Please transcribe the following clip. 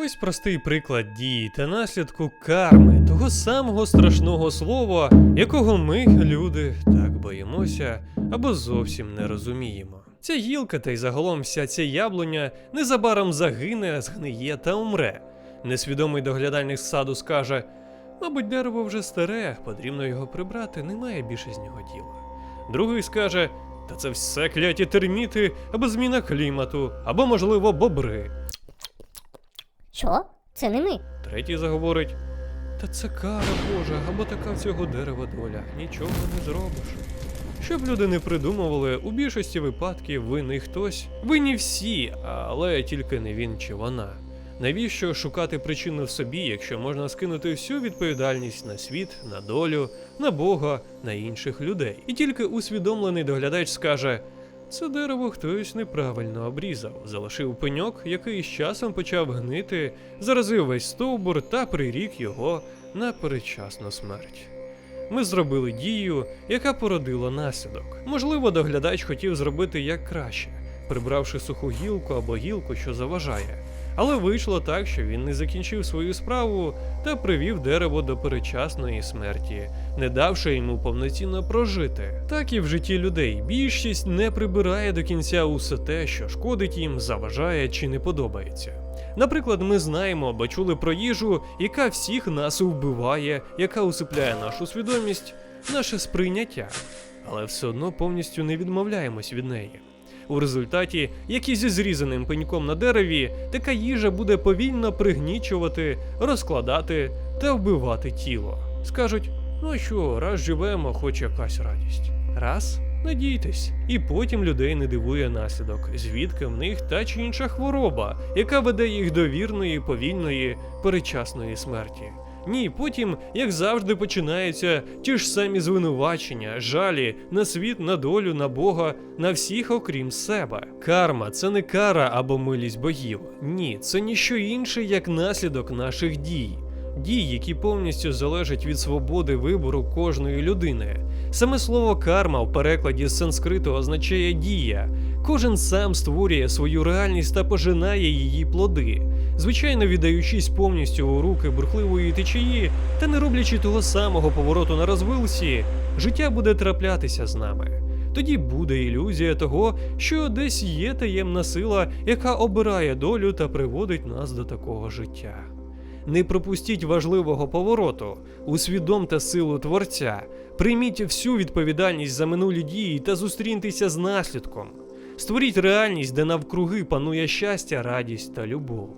Ось простий приклад дії та наслідку карми, того самого страшного слова, якого ми, люди, так боїмося або зовсім не розуміємо. Ця гілка та й загалом вся ця яблуня незабаром загине, згниє та умре. Несвідомий доглядальник саду скаже: мабуть, дерево вже старе, потрібно його прибрати, немає більше з нього діла. Другий скаже: та це все кляті терміти або зміна клімату, або, можливо, бобри. Що? Це не ми. Третій заговорить: Та це кара Божа, або така в цього дерева доля, нічого не зробиш. Щоб люди не придумували, у більшості випадків винний хтось, винні всі, але тільки не він чи вона. Навіщо шукати причину в собі, якщо можна скинути всю відповідальність на світ, на долю, на Бога, на інших людей? І тільки усвідомлений доглядач скаже: це дерево хтось неправильно обрізав, залишив пеньок, який з часом почав гнити, заразив весь стовбур та прирік його на передчасну смерть. Ми зробили дію, яка породила наслідок. Можливо, доглядач хотів зробити як краще, прибравши суху гілку або гілку, що заважає. Але вийшло так, що він не закінчив свою справу та привів дерево до передчасної смерті, не давши йому повноцінно прожити. Так і в житті людей більшість не прибирає до кінця усе те, що шкодить їм, заважає чи не подобається. Наприклад, ми знаємо або чули про їжу, яка всіх нас вбиває, яка усипляє нашу свідомість, наше сприйняття, але все одно повністю не відмовляємось від неї. У результаті, як і зі зрізаним пеньком на дереві, така їжа буде повільно пригнічувати, розкладати та вбивати тіло. Скажуть: ну що, раз живемо, хоч якась радість. Раз надійтесь, і потім людей не дивує наслідок, звідки в них та чи інша хвороба, яка веде їх до вірної, повільної, передчасної смерті. Ні, потім, як завжди, починаються ті ж самі звинувачення, жалі на світ, на долю, на Бога, на всіх, окрім себе. Карма це не кара або милість богів. Ні, це ніщо інше, як наслідок наших дій. Дій, які повністю залежать від свободи вибору кожної людини. Саме слово карма в перекладі з санскриту означає дія. Кожен сам створює свою реальність та пожинає її плоди, звичайно віддаючись повністю у руки бурхливої течії та не роблячи того самого повороту на розвилці, життя буде траплятися з нами. Тоді буде ілюзія того, що десь є таємна сила, яка обирає долю та приводить нас до такого життя. Не пропустіть важливого повороту, усвідомте силу творця, прийміть всю відповідальність за минулі дії та зустріньтеся з наслідком. Створіть реальність, де навкруги панує щастя, радість та любов.